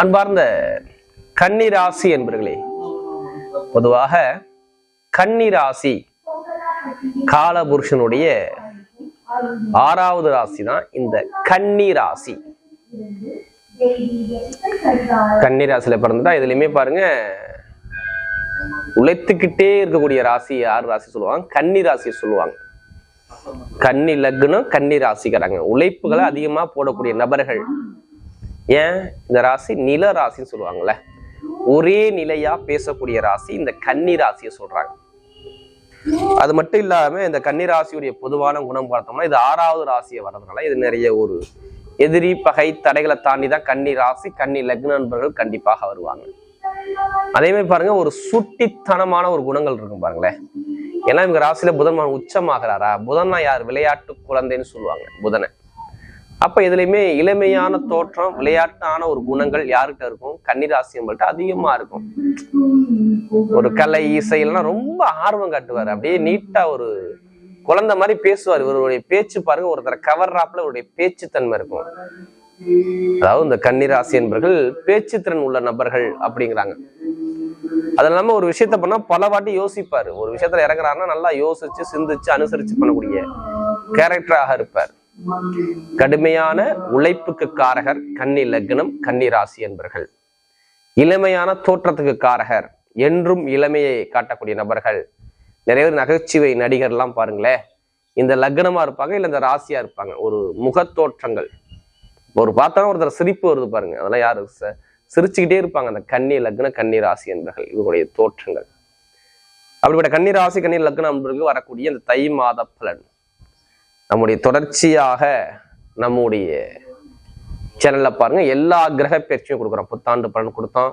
அன்பார்ந்த கன்னிராசி என்பர்களே பொதுவாக கன்னிராசி காலபுருஷனுடைய ஆறாவது ராசி தான் இந்த கன்னி ராசி கன்னி ராசியில பிறந்தா இதுலயுமே பாருங்க உழைத்துக்கிட்டே இருக்கக்கூடிய ராசி யார் ராசி சொல்லுவாங்க? கன்னி ராசியை சொல்லுவாங்க. கன்னி லக்னம் கன்னி ராசிக்கிறாங்க உழைப்புகளை அதிகமா போடக்கூடிய நபர்கள் ஏன்? இந்த ராசி நில ராசின்னு சொல்லுவாங்கல்ல. ஒரே நிலையா பேசக்கூடிய ராசி இந்த கன்னி ராசியை சொல்றாங்க. அது மட்டும் இல்லாம இந்த கன்னி ராசியுடைய பொதுவான குணம் பார்த்தோம்னா இது ஆறாவது ராசியை வர்றதுனால இது நிறைய ஒரு எதிரி பகை தடைகளை தாண்டி தான் கன்னி ராசி கன்னி லக்ன நண்பர்கள் கண்டிப்பாக வருவாங்க. அதே மாதிரி பாருங்க ஒரு சுட்டித்தனமான ஒரு குணங்கள் இருக்கும் பாருங்களேன். ஏன்னா இவங்க ராசியில புதன் உச்சமாகிறாரா? புதன்னா யார்? விளையாட்டு குழந்தைன்னு சொல்லுவாங்க புதனை. அப்ப இதுலயுமே இளமையான தோற்றம் விளையாட்டான ஒரு குணங்கள் யாருகிட்ட இருக்கும்? கன்னிராசியம்பள்கிட்ட நம்மள்ட்ட அதிகமா இருக்கும். ஒரு கலை இசை ரொம்ப ஆர்வம் காட்டுவார். அப்படியே நீட்டா ஒரு குழந்தை மாதிரி பேசுவார். இவருடைய பேச்சு பாருங்க ஒருத்தரை கவர்றாப்புல இவருடைய பேச்சுத்தன்மை இருக்கும். அதாவது இந்த கன்னிராசி என்பர்கள் பேச்சுத்திறன் உள்ள நபர்கள் அப்படிங்கிறாங்க. அது இல்லாம ஒரு விஷயத்த பண்ணா பல வாட்டி யோசிப்பாரு. ஒரு விஷயத்துல இறங்குறாருன்னா நல்லா யோசிச்சு சிந்திச்சு அனுசரிச்சு பண்ணக்கூடிய கேரக்டராக இருப்பார். கடுமையான உழைப்புக்கு காரகர் கன்னி லக்னம் கன்னி ராசி என்பர்கள். இளமையான தோற்றத்துக்கு காரகர் என்றும் இளமையை காட்டக்கூடிய நபர்கள். நிறைய பேர் நகைச்சுவை நடிகர்லாம் பாருங்களேன் இந்த லக்னமா இருப்பாங்க இல்ல இந்த ராசியா இருப்பாங்க. ஒரு முகத்தோற்றங்கள் ஒரு பார்த்தா ஒருத்தர் சிரிப்பு வருது பாருங்க. அதெல்லாம் யாரு? சிரிச்சுக்கிட்டே இருப்பாங்க அந்த கன்னி லக்ன கன்னி ராசி என்பர்கள் இவருடைய தோற்றங்கள். அப்படிப்பட்ட கன்னி ராசி கன்னி லக்னம் என்பவர்களுக்கு வரக்கூடிய இந்த தை மாத பலன். நம்முடைய தொடர்ச்சியாக நம்முடைய சேனலில் பாருங்க எல்லா கிரக பயிற்சியும் கொடுக்குறோம். புத்தாண்டு பலன் கொடுத்தோம்.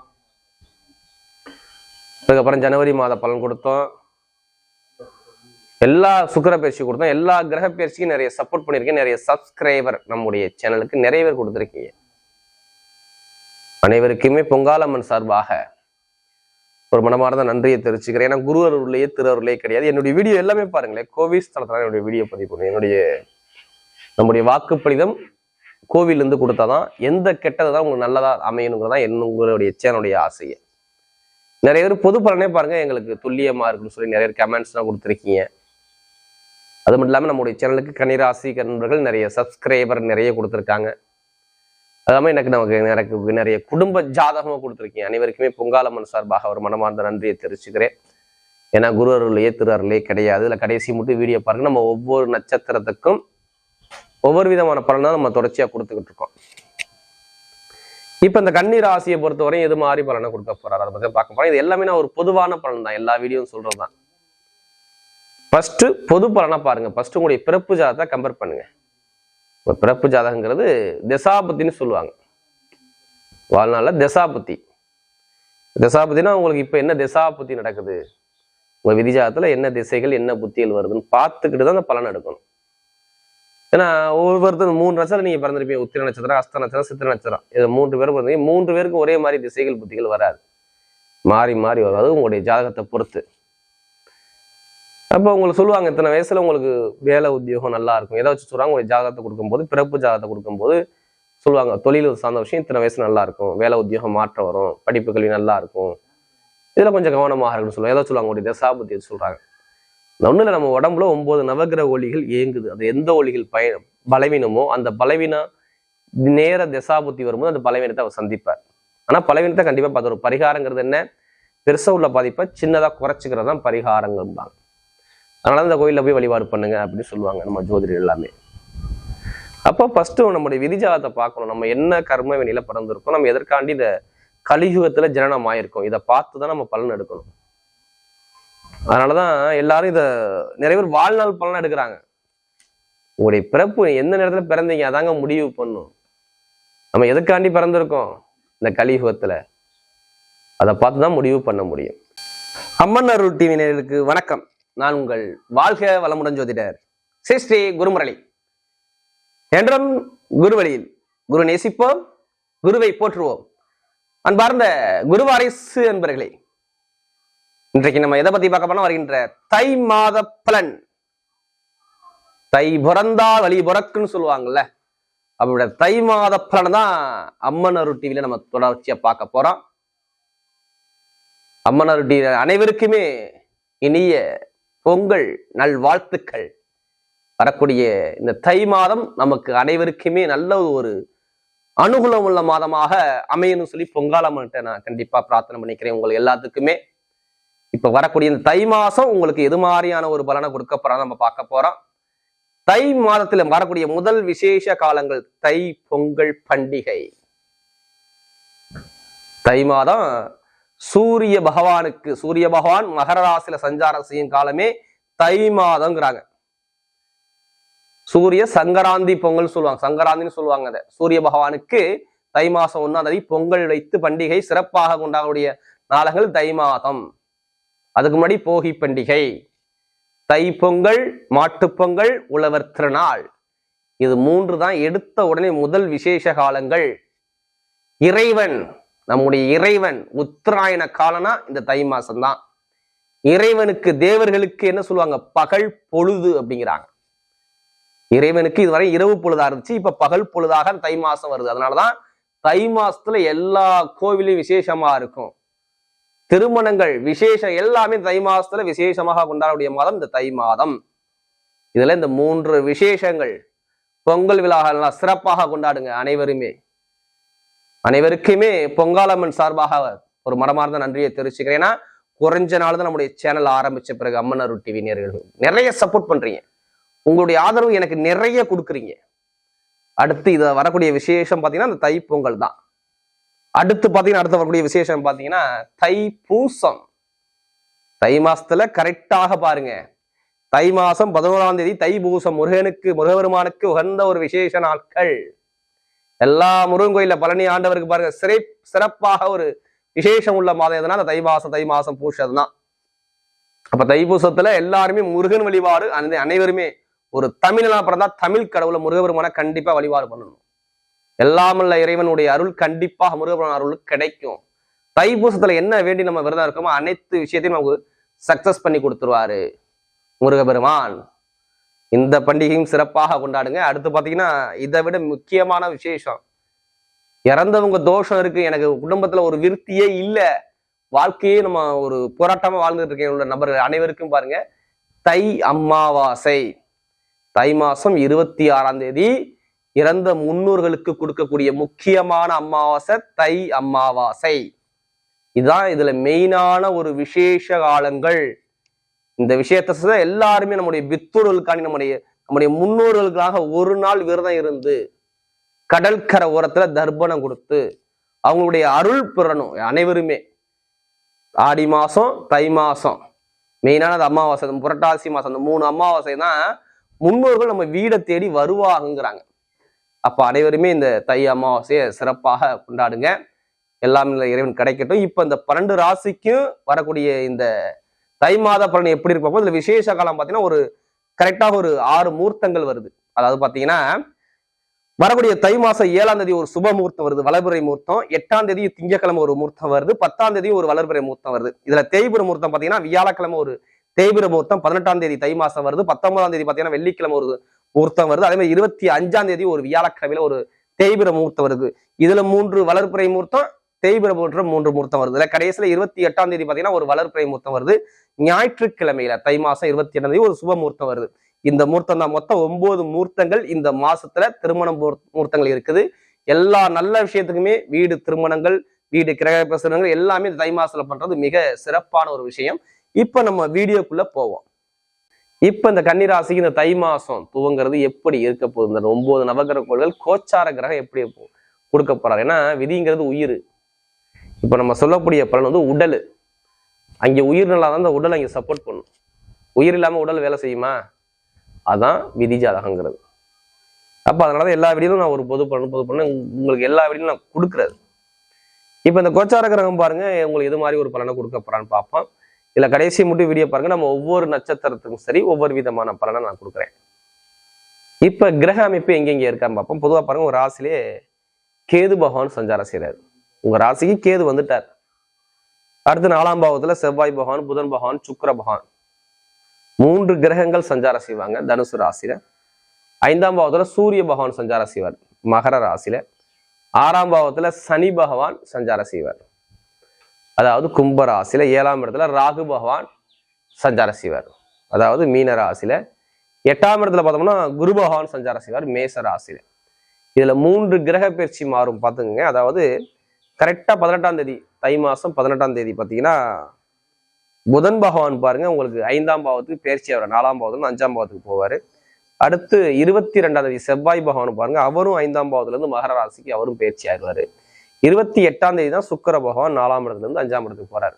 அதுக்கப்புறம் ஜனவரி மாத பலன் கொடுத்தோம். எல்லா சுக்கர பயிற்சி கொடுத்தோம். எல்லா கிரக பயிற்சிக்கும் நிறைய சப்போர்ட் பண்ணியிருக்கேன். நிறைய சப்ஸ்கிரைபர் நம்முடைய சேனலுக்கு நிறைய பேர் கொடுத்துருக்கீங்க. அனைவருக்குமே பொங்காலம்மன் சார்பாக ஒரு மனமார்ந்த நன்றியை தெரிவிச்சுக்கிறேன். ஏன்னா குரு அருளையே திரு அருளையே கிடையாது. என்னுடைய வீடியோ எல்லாமே பாருங்களேன். கோவில் ஸ்தலத்தில் என்னுடைய வீடியோ பதிவு பண்ணுவேன். என்னுடைய நம்முடைய வாக்குப்பளிதம் கொடுத்தா கொடுத்தாதான் எந்த கெட்டது தான் உங்களுக்கு நல்லதாக அமையணுங்கிறதா என்ன உங்களுடைய சேனலுடைய ஆசையை. நிறைய பேர் பொது பலனே பாருங்க. எங்களுக்கு துல்லியமாக இருக்குன்னு சொல்லி நிறைய கமெண்ட்ஸ்லாம் கொடுத்துருக்கீங்க. அது மட்டும் இல்லாமல் நம்முடைய சேனலுக்கு கன்னிராசி நண்பர்கள் நிறைய சப்ஸ்கிரைபர் நிறைய கொடுத்துருக்காங்க. அதாமல் எனக்கு நமக்கு எனக்கு நிறைய குடும்ப ஜாதகமும் கொடுத்துருக்கீங்க. அனைவருக்குமே பொங்காலம்மன் சார்பாக ஒரு மனமார்ந்த நன்றியை தெரிவிச்சுக்கிறேன். ஏன்னா குரு அருளையே திரு அருளே கிடையாது. இல்லை கடைசி மட்டும் வீடியோ பாருங்க. நம்ம ஒவ்வொரு நட்சத்திரத்துக்கும் ஒவ்வொரு விதமான பலனை நம்ம தொடர்ச்சியாக கொடுத்துக்கிட்டு இருக்கோம். இப்போ இந்த கன்னி ராசியை பொறுத்தவரையும் எது மாதிரி பலனை கொடுக்க போறாரு? அதை பத்தி பார்க்க போறோம். இது எல்லாமே நான் ஒரு பொதுவான பலன் தான். எல்லா வீடியோவும் சொல்றது தான் ஃபர்ஸ்ட் பொது பலனா பாருங்க. ஃபர்ஸ்ட் உங்களுடைய பிறப்பு ஜாதத்தை கம்பேர் பண்ணுங்க. ஒரு பிறப்பு ஜாதகங்கிறது திசாபத்தின்னு சொல்லுவாங்க. வாழ்நாளில் திசாபத்தி. திசாபுத்தினா உங்களுக்கு இப்போ என்ன திசாபத்தி நடக்குது? உங்க விதி என்ன திசைகள் என்ன புத்திகள் வருதுன்னு பார்த்துக்கிட்டு தான் அந்த பலன் எடுக்கணும். ஏன்னா ஒவ்வொருத்தரும் மூணு நட்சத்திரம் நீங்க பிறந்திருப்பீங்க. உத்திர நட்சத்திரம் அஸ்த நட்சத்திரம் சித்திர நட்சத்திரம். இது மூன்று பேரும் பிறந்தீங்க மூன்று பேருக்கும் ஒரே மாதிரி திசைகள் புத்திகள் வராது. மாறி மாறி வராது உங்களுடைய ஜாதகத்தை பொறுத்து. அப்போ உங்களுக்கு சொல்லுவாங்க இத்தனை வயசுல உங்களுக்கு வேலை உத்தியோகம் நல்லா இருக்கும். எதை வச்சு சொல்றாங்க உங்களுக்கு ஜாதகத்தை கொடுக்கும்போது பிறப்பு ஜாதகத்தை கொடுக்கும்போது சொல்லுவாங்க தொழில் சார்ந்த விஷயம் இத்தனை வயசு நல்லா இருக்கும். வேலை உத்தியோகம் மாற்றம் வரும் படிப்பு கல்வி நல்லா இருக்கும். இதில் கொஞ்சம் கவனமாக இருக்குன்னு சொல்லுவாங்க. ஏதோ சொல்லுவாங்க உங்களுடைய தசாபுத்தி சொல்றாங்க. ஒன்றும் இல்லை நம்ம உடம்புல ஒன்பது நவகிரக ஒளிகள் இயங்குது. அது எந்த ஒளிகள் பய பலவீனமோ அந்த பலவீனம் நேர தசாபுத்தி வரும்போது அந்த பலவீனத்தை அவர் சந்திப்பார். ஆனால் பலவீனத்தை கண்டிப்பாக பார்த்து ஒரு பரிகாரங்கிறது என்ன? பெருசாக உள்ள பாதிப்பை சின்னதாக குறைச்சிக்கிறது தான் பரிகாரங்கள்பாங்க அதனால அந்த கோயில்ல போய் வழிபாடு பண்ணுங்க அப்படின்னு சொல்லுவாங்க நம்ம ஜோதிடர் எல்லாமே. அப்போ ஃபஸ்ட்டு நம்முடைய விதிஜாலத்தை பார்க்கணும். நம்ம என்ன கர்ம வினையில் பிறந்திருக்கோம் நம்ம எதற்காண்டி இந்த கலியுகத்துல ஜனனம் ஆயிருக்கோம் இதை பார்த்து தான் நம்ம பலன் எடுக்கணும். அதனாலதான் எல்லாரும் இத நிறைய பேர் வாழ்நாள் பலன் எடுக்கிறாங்க. உங்களுடைய பிறப்பு எந்த நேரத்துல பிறந்தீங்க அதாங்க முடிவு பண்ணும். நம்ம எதுக்காண்டி பிறந்திருக்கோம் இந்த கலியுகத்தில்? அதை பார்த்து தான் முடிவு பண்ண முடியும். அம்மன் அருள் டிவி நேர்களுக்கு வணக்கம். நான் உங்கள் வாழ்க வளமுடன் ஜோதிடர் ஸ்ரீ ஸ்ரீ குருமுரளி. என்றும் குருவழியில் குரு நேசிப்போம் குருவை போற்றுவோம். அன்பார்ந்த குருவாரிசு என்பர்களே இன்றைக்கு நம்ம எதை பத்தி பார்க்க போனா வருகின்ற தை மாத பலன். தை பிறந்தால் வழி பிறக்குன்னு சொல்லுவாங்கல்ல அவருடைய தை மாத பலனை தான் அம்மனரு டிவியில நம்ம தொடர்ச்சியா பார்க்க போறோம். அம்மனரு டிவி அனைவருக்குமே இனிய பொங்கல் நல்வாழ்த்துக்கள். வரக்கூடிய இந்த தை மாதம் நமக்கு அனைவருக்குமே நல்ல ஒரு அனுகூலம் உள்ள மாதமாக அமையணும்னு சொல்லி பொங்காலம்மன்ட்ட நான் கண்டிப்பா பிரார்த்தனை பண்ணிக்கிறேன். உங்களுக்கு எல்லாத்துக்குமே. இப்ப வரக்கூடிய இந்த தை மாசம் உங்களுக்கு எது மாதிரியான ஒரு பலனை கொடுக்க போறோம் நம்ம பார்க்க போறோம். தை மாதத்துல வரக்கூடிய முதல் விசேஷ காலங்கள் தை பொங்கல் பண்டிகை. தை மாதம் சூரிய பகவானுக்கு சூரிய பகவான் மகர ராசியில சஞ்சாரம் செய்யும் காலமே தை மாதம்ங்கிறாங்க சூரிய சங்கராந்தி பொங்கல் சொல்லுவாங்க. சங்கராந்தின்னு சொல்லுவாங்க அதை. சூரிய பகவானுக்கு தை மாசம் ஒன்னாம் தேதி பொங்கல் வைத்து பண்டிகை சிறப்பாக கொண்டாடக்கூடிய நாளங்கள் தை மாதம். அதுக்கு முன்னாடி போகி பண்டிகை. தை பொங்கல் மாட்டுப்பொங்கல் உழவர் திருநாள். இது மூன்று தான் எடுத்த உடனே முதல் விசேஷ காலங்கள். இறைவன் நம்முடைய இறைவன் உத்தராயண காலனா இந்த தை மாசம்தான். இறைவனுக்கு தேவர்களுக்கு என்ன சொல்லுவாங்க? பகல் பொழுது அப்படிங்கிறாங்க. இறைவனுக்கு இதுவரை இரவு பொழுதா இருந்துச்சு இப்ப பகல் பொழுதாக தை மாசம் வருது. அதனாலதான் தை மாசத்துல எல்லா கோவிலையும் விசேஷமா இருக்கும். திருமணங்கள் விசேஷம் எல்லாமே தை மாசத்துல விசேஷமாக கொண்டாடக்கூடிய மாதம் இந்த தை மாதம். இதுல இந்த மூன்று விசேஷங்கள் பொங்கல் விழாக்கள்லாம் சிறப்பாக கொண்டாடுங்க அனைவருமே. அனைவருக்குமே பொங்காலம்மன் சார்பாக ஒரு மனமார்ந்த நன்றியை தெரிவிச்சுக்கிறேன். ஏன்னா குறைஞ்ச நாள் தான் நம்முடைய சேனல் ஆரம்பிச்ச பிறகு அம்மன் அருள் டிவி நேர்கள் நிறைய சப்போர்ட் பண்றீங்க. உங்களுடைய ஆதரவு எனக்கு நிறைய கொடுக்குறீங்க. அடுத்து இதை வரக்கூடிய விசேஷம் பார்த்தீங்கன்னா இந்த தை பொங்கல் தான். அடுத்து பார்த்தீங்கன்னா அடுத்து வரக்கூடிய விசேஷம் பார்த்தீங்கன்னா தை பூசம் தை மாசத்துல கரெக்டாக பாருங்க. தை மாசம் பதினோராம் தேதி தை பூசம் முருகனுக்கு முருகபெருமானுக்கு உகந்த ஒரு விசேஷ நாட்கள். எல்லா முருகன் கோயில்ல பழனி ஆண்டவருக்கு பாருங்க சிறை சிறப்பாக ஒரு விசேஷம் உள்ள மாதம் எதுனா அந்த தை மாசம் தை மாசம் பூசம் தான் அப்ப தைப்பூசத்துல எல்லாருமே முருகன் வழிபாடு அந்த அனைவருமே ஒரு தமிழனா பிறந்தா தமிழ் கடவுளை முருகபெருமான கண்டிப்பா வழிபாடு பண்ணணும். எல்லாமல்ல இறைவனுடைய அருள் கண்டிப்பாக முருகபெருமான் அருள் கிடைக்கும். தைப்பூசத்துல என்ன வேண்டி நம்ம விரதம் இருக்கோமோ அனைத்து விஷயத்தையும் நமக்கு சக்சஸ் பண்ணி கொடுத்துருவாரு முருகபெருமான் இந்த பண்டிகையும் சிறப்பாக கொண்டாடுங்க. அடுத்து பார்த்தீங்கன்னா இதை விட முக்கியமான விசேஷம். இறந்தவங்க தோஷம் இருக்கு. எனக்கு குடும்பத்துல ஒரு விருத்தியே இல்லை. வாழ்க்கையே நம்ம ஒரு போராட்டமா வாழ்ந்துட்டு இருக்கேன் உள்ள நபர்கள் அனைவருக்கும் பாருங்க. தை அம்மாவாசை தை மாசம் இருபத்தி ஆறாம் தேதி இறந்த முன்னோர்களுக்கு கொடுக்கக்கூடிய முக்கியமான அமாவாசை தை அமாவாசை. இதுதான் இதுல மெயினான ஒரு விசேஷ காலங்கள். இந்த விஷயத்த எல்லாருமே நம்முடைய பித்தூர்களுக்காண்டி நம்முடைய நம்முடைய முன்னோர்களுக்காக ஒரு நாள் விரதம் இருந்து கடற்கரை ஓரத்துல தர்ப்பணம் கொடுத்து அவங்களுடைய அருள் பெறணும் அனைவருமே. ஆடி மாசம் தை மாசம். மெயினானது அமாவாசை புரட்டாசி மாசம் அந்த மூணு அமாவாசை தான் முன்னோர்கள் நம்ம வீடை தேடி வருவாங்கங்கிறாங்க அப்ப அனைவருமே இந்த தை அமாவாசையை சிறப்பாக கொண்டாடுங்க. எல்லாம் இறைவன் கிடைக்கட்டும். இப்ப இந்த பன்னெண்டு ராசிக்கும் வரக்கூடிய இந்த தை மாத பலன் எப்படி இருப்போம் இதுல விசேஷ காலம் பார்த்தீங்கன்னா ஒரு கரெக்டாக ஒரு ஆறு மூர்த்தங்கள் வருது. அதாவது பாத்தீங்கன்னா வரக்கூடிய தை மாசம் ஏழாம் தேதி ஒரு சுப முகூர்த்தம் வருது வளர்பிறை முகூர்த்தம். எட்டாம் தேதி திங்கக்கிழமை ஒரு முகூர்த்தம் வருது பத்தாம் தேதி ஒரு வளர்பிறை முகூர்த்தம் வருது. இதுல தேய்பிர முகூர்த்தம் பாத்தீங்கன்னா வியாழக்கிழமை ஒரு தேய்பிர முகூர்த்தம் பதினெட்டாம் தேதி தை மாசம் வருது பத்தொன்பதாம் தேதி பாத்தீங்கன்னா வெள்ளிக்கிழமை ஒரு முகூர்த்தம் வருது. அதே மாதிரி இருபத்தி அஞ்சாம் தேதி ஒரு வியாழக்கிழமையில ஒரு தேய்பிர முகூர்த்தம் வருது. இதுல மூன்று வளர்பிறை முகூர்த்தம் தேய்பிர போன்ற மூன்று முகூர்த்தம் வருது. இல்லை கடைசியில இருபத்தி எட்டாம் தேதி பார்த்தீங்கன்னா ஒரு வளர்பிறை முகூர்த்தம் வருது. ஞாயிற்றுக்கிழமையில தை மாசம் இருபத்தி எட்டாம் தேதி ஒரு சுப முகூர்த்தம் வருது. இந்த மூர்த்தம் தான் மொத்தம் ஒன்பது முகூர்த்தங்கள் இந்த மாசத்துல திருமண முகூர்த்தங்கள் இருக்குது. எல்லா நல்ல விஷயத்துக்குமே வீடு திருமணங்கள் வீடு கிரக பிரசனங்கள் எல்லாமே இந்த தை மாசத்துல பண்றது மிக சிறப்பான ஒரு விஷயம். இப்ப நம்ம வீடியோக்குள்ள போவோம். இப்ப இந்த கன்னிராசிக்கு இந்த தை மாசம் துவங்கிறது எப்படி இருக்க போகுது? இந்த ஒன்பது நவகிரக கோள்கள் கோச்சார கிரகம் எப்படி கொடுக்க போறாரு? ஏன்னா விதிங்கிறது உயிர். இப்ப நம்ம சொல்லக்கூடிய பலன் வந்து உடல். அங்க உயிர் நல்லா தான் அந்த உடல் அங்க சப்போர்ட் பண்ணும். உயிர் இல்லாம உடல் வேலை செய்யுமா? அதான் விதி ஜாதகங்கிறது. அப்ப அதனாலதான் எல்லா வீடியோலும் நான் ஒரு பொது பலன் பொது பலன் உங்களுக்கு எல்லா வீடியும் நான் கொடுக்குறது. இப்ப இந்த கோச்சார கிரகம் பாருங்க உங்களுக்கு எது மாதிரி ஒரு பலனை கொடுக்க போறான்னு பார்ப்போம். இதில் கடைசி மட்டும் வீடியோ பாருங்க நம்ம ஒவ்வொரு நட்சத்திரத்துக்கும் சரி ஒவ்வொரு விதமான பலனை நான் கொடுக்குறேன். இப்ப கிரக அமைப்பு எங்கெங்கே இருக்கான்னு பார்ப்போம். பொதுவா பாருங்க ஒரு ராசிலே கேது பகவான் சஞ்சாரம் செய்கிறாரு உங்க ராசிக்கு கேது வந்துட்டார். அடுத்து நாலாம் பாவத்துல செவ்வாய் பகவான் புதன் பகவான் சுக்கர பகவான். மூன்று கிரகங்கள் சஞ்சாரம் செய்வாங்க. தனுசு ராசியில். ஐந்தாம் பாவத்தில் சூரிய பகவான் சஞ்சாரம் செய்வார். மகர ராசியில். ஆறாம் பாவத்தில் சனி பகவான் சஞ்சாரம் செய்வார். அதாவது கும்ப ராசியில் ஏழாம் இடத்துல ராகு பகவான் சஞ்சாரம் செய்வார். அதாவது மீன ராசியில். எட்டாம் இடத்துல பார்த்தோம்னா குரு பகவான் சஞ்சாரம் செய்வார். மேச ராசியில். இதுல மூன்று கிரக பயிற்சி மாறும். பார்த்துங்க அதாவது கரெக்டாக பதினெட்டாம் தேதி தை மாதம் பதினெட்டாம் தேதி பார்த்தீங்கன்னா புதன் பகவான் பாருங்க உங்களுக்கு ஐந்தாம் பாவத்துக்கு பயிற்சி ஆகிறார் நாலாம் பாவத்துல அஞ்சாம் பாவத்துக்கு போவார். அடுத்து இருபத்தி ரெண்டாம் தேதி செவ்வாய் பகவான் பாருங்க அவரும் ஐந்தாம் பாவத்துலேருந்து மகர ராசிக்கு அவரும் பயிற்சி ஆயிடுவாரு. இருபத்தி எட்டாம் தேதி தான் சுக்கர பகவான் நாலாம் இடத்துலேருந்து அஞ்சாம் இடத்துக்கு போறாரு.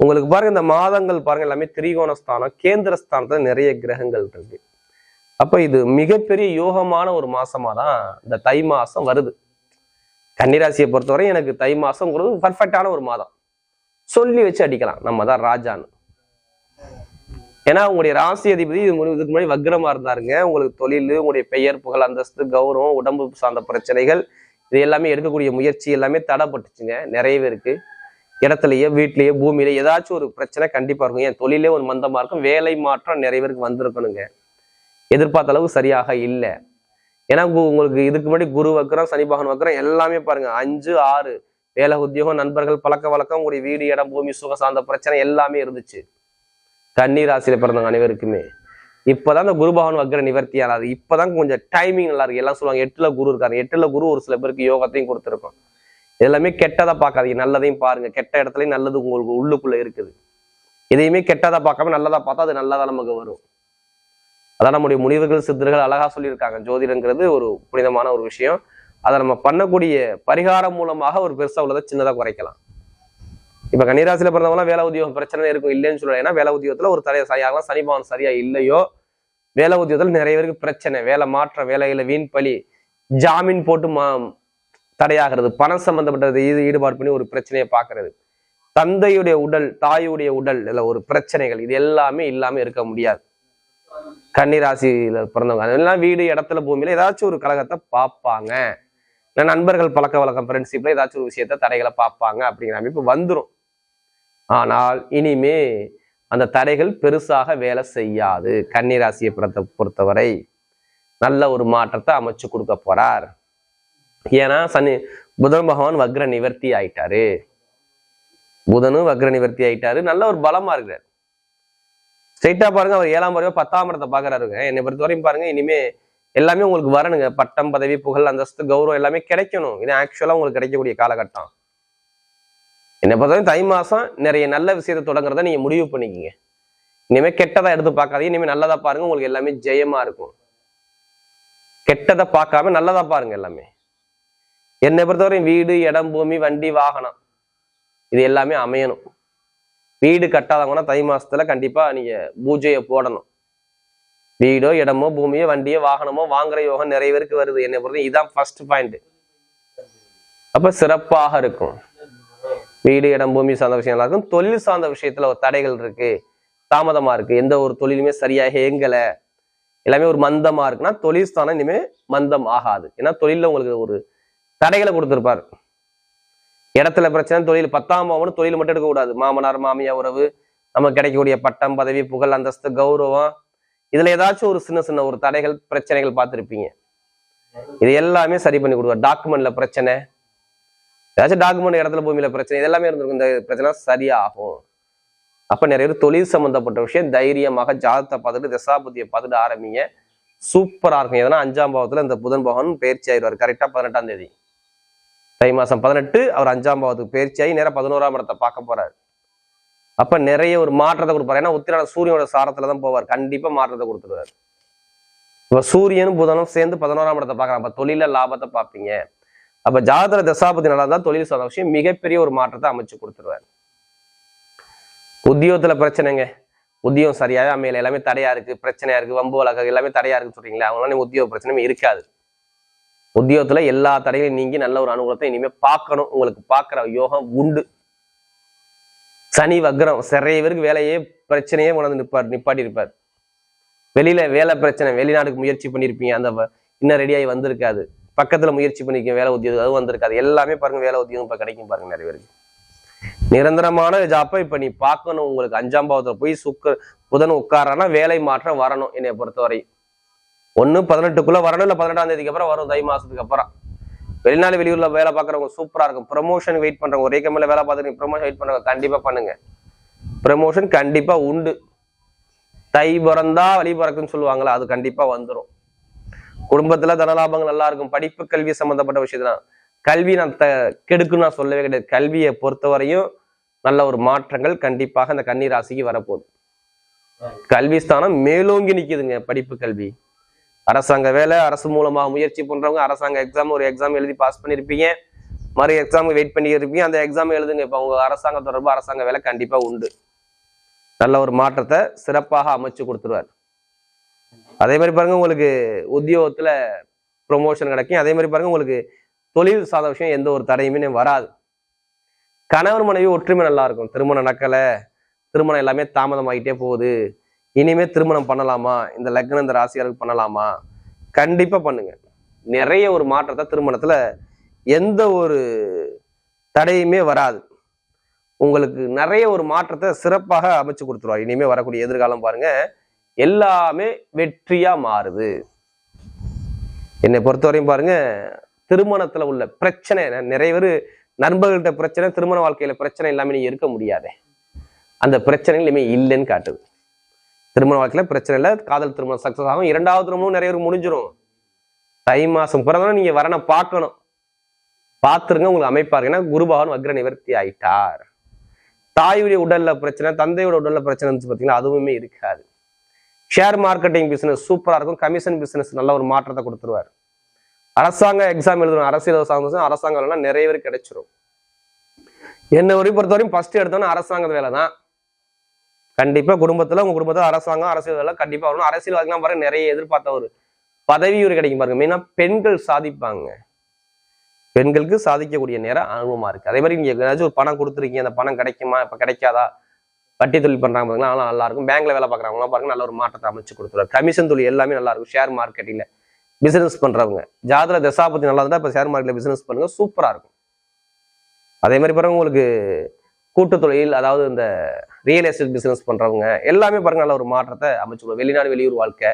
உங்களுக்கு பாருங்க இந்த மாதங்கள் பாருங்க எல்லாமே திரிகோண ஸ்தானம் கேந்திர நிறைய கிரகங்கள் இருக்கு. அப்ப இது மிகப்பெரிய யோகமான ஒரு மாசமா தான் இந்த தை மாசம் வருது. கன்னிராசியை பொறுத்தவரை எனக்கு தை மாதங்கிறது பர்ஃபெக்டான ஒரு மாதம். சொல்லி வச்சு அடிக்கலாம். நம்ம தான் ராஜான்னு. ஏன்னா உங்களுடைய ராசி அதிபதி இது இதுக்கு முன்னாடி வக்ரமா இருந்தாருங்க. உங்களுக்கு தொழில் உங்களுடைய பெயர் புகழ் அந்தஸ்து கௌரவம் உடம்பு சார்ந்த பிரச்சனைகள் இது எல்லாமே எடுக்கக்கூடிய முயற்சி எல்லாமே தடைப்பட்டுச்சுங்க. நிறைய பேருக்கு இடத்துலயே வீட்லயே பூமியில ஏதாச்சும் ஒரு பிரச்சனை கண்டிப்பா இருக்கும். ஏன் தொழிலே ஒரு மந்தமா இருக்கும். வேலை மாற்றம் நிறைய பேருக்கு வந்திருக்கணுங்க. எதிர்பார்த்த அளவு சரியாக இல்லை. ஏன்னா உங்களுக்கு இதுக்கு முன்னாடி குரு வக்கரம் சனி பகவான் வக்கரம் எல்லாமே பாருங்க. அஞ்சு ஆறு வேலை உத்தியோகம் நண்பர்கள் பழக்க வழக்கம் உங்களுடைய வீடு இடம் பூமி சுக சார்ந்த பிரச்சனை எல்லாமே இருந்துச்சு. கன்னி ராசியில பிறந்தவங்க அனைவருக்குமே. இப்போதான் அந்த குரு பகவான் வக்ர நிவர்த்தி ஆனாது இப்போதான் கொஞ்சம் டைமிங் நல்லா இருக்கு. எல்லாம் சொல்லுவாங்க எட்டுல குரு இருக்காரு. எட்டுல குரு ஒரு சில பேருக்கு யோகத்தையும் கொடுத்துருக்கோம். எல்லாமே கெட்டதை பார்க்காதீங்க. நல்லதையும் பாருங்க. கெட்ட இடத்துலயும் நல்லது உங்களுக்கு உள்ளுக்குள்ள இருக்குது. எதையுமே கெட்டதை பார்க்காம நல்லதா பார்த்தா அது நல்லதா நமக்கு வரும். அதான் நம்முடைய முனிவர்கள் சித்தர்கள் அழகா சொல்லியிருக்காங்க. ஜோதிடங்கிறது ஒரு புனிதமான ஒரு விஷயம். அதை நம்ம பண்ணக்கூடிய பரிகாரம் மூலமாக ஒரு பெருசா உள்ளதை சின்னதா குறைக்கலாம். இப்ப கன்னிராசியில பிறந்தவங்களாம் வேலை உத்தியோகம் பிரச்சனை இருக்கும் இல்லைன்னு சொல்லலாம் ஏன்னா வேலை உத்தியோகத்துல ஒரு தரையை சரியாகலாம் சனி சரியா இல்லையோ வேலை உத்தியோகத்துல நிறைய பேருக்கு பிரச்சனை. வேலை மாற்ற வேலையில வீண் பலி ஜாமீன் போட்டு மா தடையாகிறது பணம் சம்பந்தப்பட்டது இது ஈடுபாடு பண்ணி ஒரு பிரச்சனையை பார்க்கறது. தந்தையுடைய உடல் தாயுடைய உடல் இல்லை ஒரு பிரச்சனைகள் இது எல்லாமே இல்லாமல் இருக்க முடியாது. கன்னிராசியில பிறந்தவங்க. அதெல்லாம் வீடு இடத்துல பூமியில ஏதாச்சும் ஒரு கழகத்தை பார்ப்பாங்க. இல்லை நண்பர்கள் பழக்க வழக்கம் ஃப்ரெண்ட்ஷிப்ல ஏதாச்சும் ஒரு விஷயத்த தடைகளை பார்ப்பாங்க அப்படிங்கிற அமைப்பு வந்துடும் ஆனால் இனிமே அந்த தடைகள் பெருசாக வேலை செய்யாது. கன்னிராசியை பொறுத்த பொறுத்தவரை நல்ல ஒரு மாற்றத்தை அமைச்சு கொடுக்க போறார். ஏன்னா சனி புதன் பகவான் வக்ர நிவர்த்தி ஆயிட்டாரு. புதனும் வக்ர நிவர்த்தி ஆயிட்டாரு. நல்ல ஒரு பலமா இருக்கிறார். ஸ்ட்ரைட்டா பாருங்க அவர் ஏழாம் பருவம் பத்தாம் இடத்தை பாக்குறாருங்க என்னை பொறுத்தவரையும் பாருங்க இனிமே எல்லாமே உங்களுக்கு வரணுங்க. பட்டம் பதவி புகழ் அந்தஸ்து கௌரவம் எல்லாமே கிடைக்கணும். இது ஆக்சுவலா உங்களுக்கு கிடைக்கக்கூடிய காலகட்டம். என்னை பொறுத்தவரைக்கும் தை மாசம் நிறைய நல்ல விஷயத்தை தொடங்குறத நீங்க முடிவு பண்ணிக்கிங்க. இனிமே கெட்டதா எடுத்து பார்க்காதீங்க. இனிமே நல்லதா பாருங்க உங்களுக்கு எல்லாமே ஜெயமா இருக்கும். கெட்டதை பார்க்காம நல்லதா பாருங்க எல்லாமே. என்னை பொறுத்தவரையும் வீடு இடம் பூமி வண்டி வாகனம். இது எல்லாமே அமையணும். வீடு கட்டாதவங்கன்னா தை மாசத்துல கண்டிப்பா நீங்க பூஜையை போடணும். வீடோ இடமோ பூமியோ வண்டியோ வாகனமோ வாங்குற யோகம் நிறைய பேருக்கு வருது. என்னை பொறுத்த இதுதான் ஃபர்ஸ்ட் பாயிண்ட் அப்ப சிறப்பாக இருக்கும். வீடு இடம் பூமி சார்ந்த விஷயம் நல்லா இருக்கும் தொழில் சார்ந்த விஷயத்துல ஒரு தடைகள் இருக்கு. தாமதமா இருக்கு. எந்த ஒரு தொழிலுமே சரியாக இயங்கல. எல்லாமே ஒரு மந்தமா இருக்குன்னா தொழில் ஸ்தானம் இனிமே மந்தம் ஆகாது. ஏன்னா தொழில்ல உங்களுக்கு ஒரு தடைகளை கொடுத்துருப்பாரு. இடத்துல பிரச்சனை தொழில் பத்தாம் பாவம்னு தொழில் மட்டும் எடுக்கக்கூடாது மாமனார் மாமியா உறவு நமக்கு கிடைக்கக்கூடிய பட்டம் பதவி புகழ் அந்தஸ்து கௌரவம். இதுல ஏதாச்சும் ஒரு சின்ன சின்ன ஒரு தடைகள் பிரச்சனைகள் பார்த்துருப்பீங்க. இது எல்லாமே சரி பண்ணி கொடுக்க டாக்குமெண்ட்ல பிரச்சனை. ஏதாச்சும் டாக்குமெண்ட் இடத்துல பூமியில பிரச்சனை இது எல்லாமே இருந்திருக்கும். இந்த பிரச்சனை சரியாகும். அப்ப நிறைய பேர் தொழில் சம்பந்தப்பட்ட விஷயம் தைரியமாக ஜாதத்தை பார்த்துட்டு தசாபுத்தியை பார்த்துட்டு ஆரம்பிங்க. சூப்பரா இருக்கும். எதனா அஞ்சாம் பாவத்துல இந்த புதன் பகவான் பயிற்சி ஆயிடுவார். கரெக்டா பதினெட்டாம் தேதி. தை மாசம் பதினெட்டு அவர் அஞ்சாம் பாவத்துக்கு பயிற்சியாகி நேரம் பதினோராம் இடத்தை பார்க்க போறாரு. அப்ப நிறைய ஒரு மாற்றத்தை கொடுப்பாரு. ஏன்னா உத்திராட சூரியனோட சாரத்துல தான் போவார். கண்டிப்பா மாற்றத்தை கொடுத்துருவாரு. இப்ப சூரியனும் புதனும் சேர்ந்து பதினோராம் இடத்தை பார்க்கறாங்க. அப்ப தொழில லாபத்தை பார்ப்பீங்க. அப்ப ஜாதகத்துல தசாபதி நல்லா இருந்தா தொழில் சார்ந்த விஷயம் மிகப்பெரிய ஒரு மாற்றத்தை அமைச்சு கொடுத்துருவாரு. உத்தியோகத்துல பிரச்சனைங்க. உத்தியோகம் சரியாவே அமையல. எல்லாமே தடையா இருக்கு. பிரச்சனையா இருக்கு. வம்பு வழக்கு எல்லாமே தடையா இருக்குன்னு சொல்றீங்களா அவங்களால உத்தியோக பிரச்சனையுமே இருக்காது. உத்தியோகத்துல எல்லா தடைகளையும் நீங்கி நல்ல ஒரு அனுகூலத்தை இனிமே பார்க்கணும். உங்களுக்கு பார்க்குற யோகம் உண்டு. சனி வக்ரம் சிறைய பேருக்கு வேலையே பிரச்சனையே உணர்ந்து நிற்பார் நிப்பாட்டி இருப்பார். வெளியில வேலை பிரச்சனை வெளிநாட்டுக்கு முயற்சி பண்ணியிருப்பீங்க அந்த இன்னும் ரெடியாகி வந்திருக்காது. பக்கத்துல முயற்சி பண்ணிக்க வேலை உத்தியோகம் அதுவும் வந்திருக்காது. எல்லாமே பாருங்க வேலை உத்தியோகம் இப்ப கிடைக்கும் பாருங்க நிறைய பேருக்கு. நிரந்தரமான ஜாப்பை இப்ப நீ பார்க்கணும். உங்களுக்கு அஞ்சாம் பாவத்துல போய் சுக்க புதன் உட்காரனா வேலை மாற்றம் வரணும். என்னை பொறுத்தவரை. ஒண்ணு பதினெட்டுக்குள்ள வரணும் இல்ல பதினெட்டாம் தேதிக்கு அப்புறம் வரும் தை மாசத்துக்கு அப்புறம். வெளிநாடு வெளியூர்ல வேலை பார்க்குறவங்க சூப்பரா இருக்கும். ப்ரமோஷன் வெயிட் பண்றவங்க ஒரே கம்பெனில வேலை பார்த்துட்டு ப்ரமோஷன் வெயிட் பண்றவங்க கண்டிப்பா பண்ணுங்க. ப்ரமோஷன் கண்டிப்பா உண்டு. தை பிறந்தா வழி பிறக்குன்னு சொல்லுவாங்களா அது கண்டிப்பா வந்துடும் குடும்பத்துல தனலாபங்கள் நல்லா இருக்கும். படிப்பு கல்வி சம்பந்தப்பட்ட விஷயத்துல. கல்வி நான் த கெடுக்குன்னு நான் சொல்லவே கிடையாது. கல்வியை பொறுத்தவரையும் நல்ல ஒரு மாற்றங்கள் கண்டிப்பாக அந்த கன்னி ராசிக்கு வரப்போகுது. கல்வி ஸ்தானம் மேலோங்கி நிக்குதுங்க படிப்பு கல்வி. அரசாங்க வேலை அரசு மூலமாக முயற்சி பண்றவங்க அரசாங்க எக்ஸாம் ஒரு எக்ஸாம் எழுதி பாஸ் பண்ணியிருப்பீங்க மறு எக்ஸாம் வெயிட் பண்ணி இருப்பீங்க அந்த எக்ஸாம் எழுதுங்க. இப்போ உங்க அரசாங்க தொடர்பு அரசாங்க வேலை கண்டிப்பாக உண்டு. நல்ல ஒரு மாற்றத்தை சிறப்பாக அமைச்சு கொடுத்துருவார். அதே மாதிரி பாருங்க உங்களுக்கு உத்தியோகத்துல ப்ரொமோஷன் கிடைக்கும். அதே மாதிரி பாருங்க உங்களுக்கு தொழில் சாத விஷயம் எந்த ஒரு தடையுமே வராது. கணவன் மனைவி ஒற்றுமை நல்லா இருக்கும். திருமணம் நடக்கலை. திருமணம் எல்லாமே தாமதமாகிட்டே போகுது. இனிமே திருமணம் பண்ணலாமா? இந்த லக்னம் இந்த ராசியாருக்கு பண்ணலாமா? கண்டிப்பா பண்ணுங்க. நிறைய ஒரு மாற்றத்தை திருமணத்துல எந்த ஒரு தடையுமே வராது. உங்களுக்கு நிறைய ஒரு மாற்றத்தை சிறப்பாக அமைச்சு கொடுத்துருவார் இனிமே வரக்கூடிய எதிர்காலம் பாருங்க. எல்லாமே வெற்றியா மாறுது. என்னை பொறுத்தவரையும் பாருங்க திருமணத்துல உள்ள பிரச்சனை நிறைய பேர் நண்பர்கள்ட்ட பிரச்சனை திருமண வாழ்க்கையில பிரச்சனை இல்லாம நீ இருக்க முடியாதே. அந்த பிரச்சனைகள் இனிமே இல்லைன்னு காட்டுது. திருமண வாழ்க்கையில் பிரச்சனை இல்லை காதல் திருமணம் சக்ஸஸ் ஆகும். இரண்டாவது திருமணம் நிறைய பேருக்கு முடிஞ்சிடும் தை மாசம் பிறந்தா நீங்க வரனை பார்க்கணும். பார்த்துருங்க உங்களுக்கு அமைப்பாரு ஏன்னா குருபகவான் வக்ர நிவர்த்தி ஆயிட்டார். தாயுடைய உடல்ல பிரச்சனை தந்தையோட உடல்ல பிரச்சனை இருந்துச்சு பார்த்தீங்கன்னா அதுவுமே இருக்காது. ஷேர் மார்க்கெட்டிங் பிசினஸ் சூப்பரா இருக்கும். கமிஷன் பிசினஸ் நல்ல ஒரு மாற்றத்தை கொடுத்துருவார். அரசாங்க எக்ஸாம் எழுதணும். அரசியல் சார்ந்த அரசாங்கம் நிறைய பேர் கிடைச்சிரும். என்னை வரை பொறுத்தவரையும் ஃபர்ஸ்ட் எடுத்தோன்னா அரசாங்க வேலை தான் கண்டிப்பா குடும்பத்துல உங்க குடும்பத்துல அரசாங்கம் அரசியல் வேலை கண்டிப்பா வரணும். அரசியல்வாதிகளாம் பாருங்க நிறைய எதிர்பார்த்த ஒரு பதவி ஒரு கிடைக்கும் பாருங்க. மெயினா பெண்கள் சாதிப்பாங்க. பெண்களுக்கு சாதிக்கக்கூடிய நேரம் அனுபவமா இருக்கு. அதே மாதிரி நீங்க ஏதாச்சும் ஒரு பணம் கொடுத்துருக்கீங்க அந்த பணம் கிடைக்குமா இப்ப கிடைக்காதா? வட்டி தொழில் பண்றாங்க பாருங்களா அதெல்லாம் நல்லா இருக்கும். பேங்க்ல வேலை பார்க்குறவங்க பாருங்க நல்ல ஒரு மாற்றத்தை அமைச்சு கொடுத்துருவாரு. கமிஷன் தொழில் எல்லாமே நல்லா இருக்கும். ஷேர் மார்க்கெட்டில் பிசினஸ் பண்றவங்க. ஜாதக தசாபதி நல்லா இருந்தா இப்ப ஷேர் மார்க்கெட்ல பிசினஸ் பண்ணுங்க சூப்பரா இருக்கும். அதே மாதிரி பாருங்க உங்களுக்கு கூட்டு தொழில் அதாவது இந்த ரியல் எஸ்டேட் பிசினஸ் பண்றவங்க எல்லாமே பாருங்கள் நல்ல ஒரு மாற்றத்தை அமைச்சு வெளிநாடு வெளியூர் வாழ்க்கை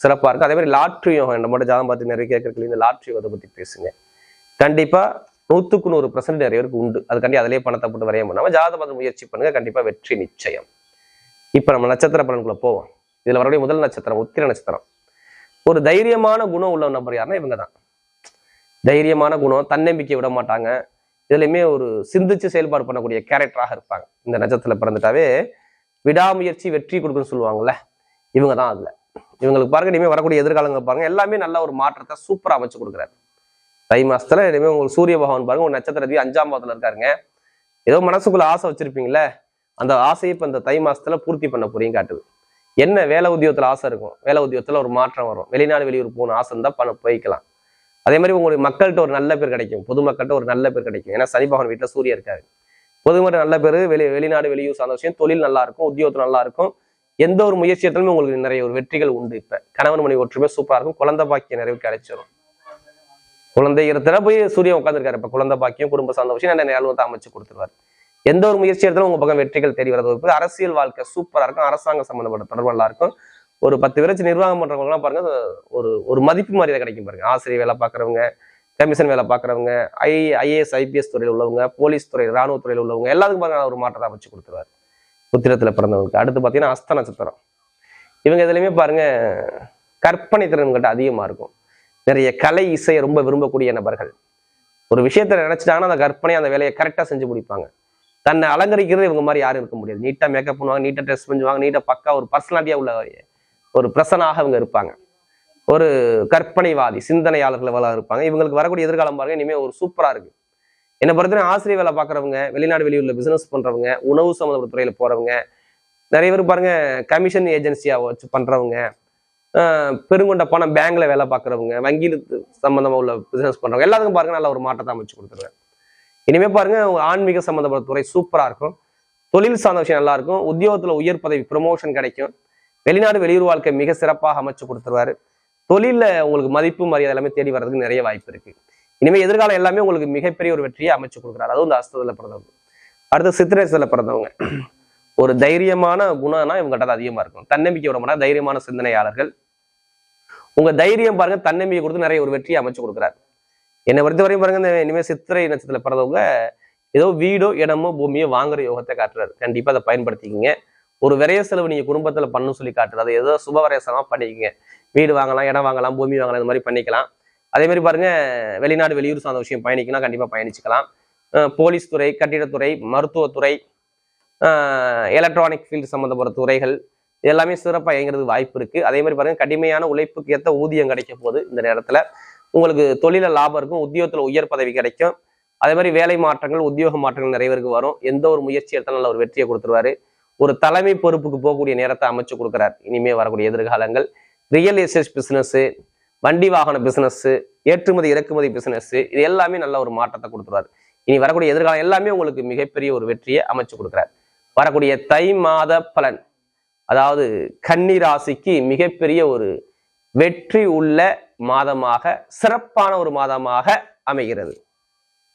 சிறப்பா இருக்கும் அதே மாதிரி லாட்ரி யோகம் என்ன மட்டும் ஜாதகம் பார்த்து நிறைய கேட்கறதுக்கு இந்த லாட்ரி யோகத்தை பத்தி பேசுங்க. கண்டிப்பா நூற்றுக்கு நூறு பர்சன்ட் நிறைய பேருக்கு உண்டு. அதுக்காண்டி அதிலே பணத்தை போட்டு வரைய பண்ணாம ஜாதக பார்த்து முயற்சி பண்ணுங்க. கண்டிப்பா வெற்றி நிச்சயம். இப்ப நம்ம நட்சத்திர பலன்குள்ள போவோம். இதுல வரக்கூடிய முதல் நட்சத்திரம் உத்திர நட்சத்திரம். ஒரு தைரியமான குணம் உள்ள நபர் யாருன்னா இவங்க தான் தைரியமான குணம் தன்னம்பிக்கை விட மாட்டாங்க இதுலையுமே ஒரு சிந்திச்சு செயல்பாடு பண்ணக்கூடிய கேரக்டராக இருப்பாங்க. இந்த நட்சத்திரத்தில் பிறந்துட்டாவே விடாமுயற்சி வெற்றி கொடுக்குன்னு சொல்லுவாங்கல்ல இவங்க தான் அதில். இவங்களுக்கு பாருங்க இனிமேல் வரக்கூடிய எதிர்காலங்கள் பாருங்க எல்லாமே நல்ல ஒரு மாற்றத்தை சூப்பராக அமைச்சு கொடுக்குறாரு. தை மாசத்துல இனிமேல் உங்களுக்கு சூரிய பகவான் பாருங்க ஒரு நட்சத்திரத்தி அஞ்சாம் பாதத்தில் இருக்காருங்க. ஏதோ மனசுக்குள்ள ஆசை வச்சிருப்பீங்களே அந்த ஆசையை இப்போ இந்த தை மாசத்துல பூர்த்தி பண்ண போறீங்க காட்டுது. என்ன வேலை உத்தியோகத்தில் ஆசை இருக்கும் வேலை உத்தியோகத்தில் ஒரு மாற்றம் வரும். வெளிநாடு வெளியூர் போகணும் ஆசை இருந்தால் பண்ண போய்க்கலாம். அதே மாதிரி உங்களுக்கு மக்கள்கிட்ட ஒரு நல்ல பேர் கிடைக்கும். பொதுமக்கள்கிட்ட ஒரு நல்ல பேர் கிடைக்கும். ஏன்னா சனி பகவான் வீட்டுல சூரிய இருக்காரு. பொதுமக்கள் நல்ல பேர் வெளி வெளிநாடு வெளியூர் சார்ந்த விஷயம் தொழில் நல்லா இருக்கும் உத்தியோகத்தில் நல்லா இருக்கும் எந்த ஒரு முயற்சி எடுத்தாலுமே உங்களுக்கு நிறைய ஒரு வெற்றிகள் உண்டு இப்ப. கணவன் மணி ஒற்றுமை சூப்பரா இருக்கும் குழந்தை பாக்கியம் நிறைய கிடைச்சிடும் குழந்தை இடத்துல போய் சூரியன் உட்காந்துருக்காரு இப்ப குழந்தை பாக்கியம் குடும்ப சார்ந்த விஷயம் நிறைய வந்து அமைச்சு கொடுத்துருவாரு. எந்த ஒரு முயற்சி எடுத்தாலும் உங்க பக்கம் வெற்றிகள் தேடி வரது அரசியல் வாழ்க்கை சூப்பரா இருக்கும் அரசாங்கம் சம்மந்தப்பட்ட தொடர்பு நல்லா இருக்கும் ஒரு பத்து விரைச்சி நிர்வாகம் பண்றவங்க எல்லாம் பாருங்க ஒரு ஒரு மதிப்பு மரியாதை கிடைக்கும் பாருங்க. ஆசிரியர் வேலை பார்க்குறவங்க கமிஷன் வேலை பார்க்குறவங்க ஐ ஐஏஎஸ் ஐபிஎஸ் துறையில் உள்ளவங்க போலீஸ் துறை ராணுவ துறையில் உள்ளவங்க எல்லாத்துக்கும் பாருங்க ஒரு மாற்றத்தை அமைச்சு கொடுத்துருவாரு. புத்திரத்தில் பிறந்தவங்களுக்கு. அடுத்து பார்த்தீங்கன்னா அஸ்த நட்சத்திரம். இவங்க இதுலையுமே பாருங்க கற்பனை திறன் கிட்ட அதிகமா இருக்கும். நிறைய கலை இசையை ரொம்ப விரும்பக்கூடிய நபர்கள். ஒரு விஷயத்தை நினைச்சிட்டாங்கன்னா அந்த கற்பனை அந்த வேலையை கரெக்டாக செஞ்சு முடிப்பாங்க. தன்னை அலங்கரிக்கிறது இவங்க மாதிரி யாரும் இருக்க முடியாது. நீட்டாக மேக்கப் பண்ணுவாங்க நீட்டாக ட்ரெஸ் பண்ணுவாங்க நீட்டாக பக்கா ஒரு பர்சனாலிட்டியாக உள்ள ஒரு பிரசனாக இவங்க இருப்பாங்க. ஒரு கற்பனைவாதி சிந்தனையாளர்கள் இருப்பாங்க. இவங்களுக்கு வரக்கூடிய எதிர்காலம் பாருங்க இனிமேல் ஒரு சூப்பராக இருக்கு. என்னை பொறுத்தவரை ஆசிரியர் வேலை பார்க்குறவங்க வெளிநாடு வெளியூரில் பிசினஸ் பண்ணுறவங்க உணவு சம்மந்தப்பட்ட துறையில் போகிறவங்க நிறைய பேர் பாருங்க கமிஷன் ஏஜென்சியாக வச்சு பண்ணுறவங்க பெருங்கொண்ட பணம் பேங்க்ல வேலை பார்க்குறவங்க வங்கியில் சம்மந்தமாக உள்ள பிசினஸ் பண்ணுறவங்க எல்லாத்துக்கும் பாருங்க நல்ல ஒரு மாற்றத்தை அமைச்சு கொடுத்துருவேன் இனிமேல் பாருங்க ஆன்மீக சம்மந்தப்பட்ட துறை சூப்பராக இருக்கும். தொழில் சார்ந்த விஷயம் நல்லா இருக்கும். உயர் பதவி ப்ரமோஷன் கிடைக்கும். வெளிநாடு வெளியூர் வாழ்க்கை மிக சிறப்பாக அமைச்சு கொடுத்துருவாரு. தொழிலில் உங்களுக்கு மதிப்பு மரியாதை எல்லாமே தேடி வர்றதுக்கு நிறைய வாய்ப்பு இருக்கு. இனிமே எதிர்காலம் எல்லாமே உங்களுக்கு மிகப்பெரிய ஒரு வெற்றியை அமைச்சு கொடுக்குறாரு. அதுவும் இந்த அஸ்தத்தில் பிறந்தவங்க. அடுத்து சித்திரேசத்தில் பிறந்தவங்க. ஒரு தைரியமான குணம்னா இவங்ககிட்ட அதிகமாக அதிகமா இருக்கும் தன்னம்பிக்கை விட தைரியமான சிந்தனையாளர்கள். உங்க தைரியம் பாருங்க தன்னம்பிக்கை கொடுத்து நிறைய ஒரு வெற்றியை அமைச்சு கொடுக்குறாரு. என்னை பொறுத்த வரையும் பாருங்க இந்த இனிமேல் சித்திரை நட்சத்திரத்தில் பிறந்தவங்க ஏதோ வீடோ இடமோ பூமியோ வாங்குற யோகத்தை காட்டுறாரு. கண்டிப்பா அதை பயன்படுத்திக்கிங்க. ஒரு விரைய செலவு நீங்க குடும்பத்துல பண்ணணும் சொல்லி காட்டுறது அதை ஏதோ சுப விரைய பண்ணிக்கங்க. வீடு வாங்கலாம் இடம் வாங்கலாம் பூமி வாங்கலாம் இந்த மாதிரி பண்ணிக்கலாம். அதே மாதிரி பாருங்க வெளிநாடு வெளியூர் சார்ந்த விஷயம் பயணிக்கலாம் கண்டிப்பா பயணிச்சுக்கலாம். போலீஸ் துறை கட்டிடத்துறை மருத்துவத்துறை எலக்ட்ரானிக் ஃபீல்டு சம்மந்தப்பட்ட துறைகள் எல்லாமே சிறப்பாக இயங்குறது வாய்ப்பு இருக்குது அதே மாதிரி பாருங்கள் கடுமையான உழைப்புக்கு ஏற்ற ஊதியம் கிடைக்க போகுது இந்த நேரத்தில். உங்களுக்கு தொழில லாபம் இருக்கும் உத்தியோகத்தில் உயர் பதவி கிடைக்கும். அதே மாதிரி வேலை மாற்றங்கள் உத்தியோக மாற்றங்கள் நிறைய பேருக்கு வரும். எந்த ஒரு முயற்சி எடுத்தாலும் நல்ல ஒரு வெற்றியை கொடுத்துருவாரு. ஒரு தலைமை பொறுப்புக்கு போகக்கூடிய நேரத்தை அமைச்சு கொடுக்குறார். இனிமே வரக்கூடிய எதிர்காலங்கள் ரியல் எஸ்டேட் பிஸ்னஸ்ஸு வண்டி வாகன பிஸ்னஸ்ஸு ஏற்றுமதி இறக்குமதி பிஸ்னஸ்ஸு இது எல்லாமே நல்ல ஒரு மாற்றத்தை கொடுத்துருவார். இனி வரக்கூடிய எதிர்காலம் எல்லாமே உங்களுக்கு மிகப்பெரிய ஒரு வெற்றியை அமைச்சு கொடுக்குறார். வரக்கூடிய தை மாத பலன் அதாவது கன்னி ராசிக்கு மிகப்பெரிய ஒரு வெற்றி உள்ள மாதமாக சிறப்பான ஒரு மாதமாக அமைகிறது.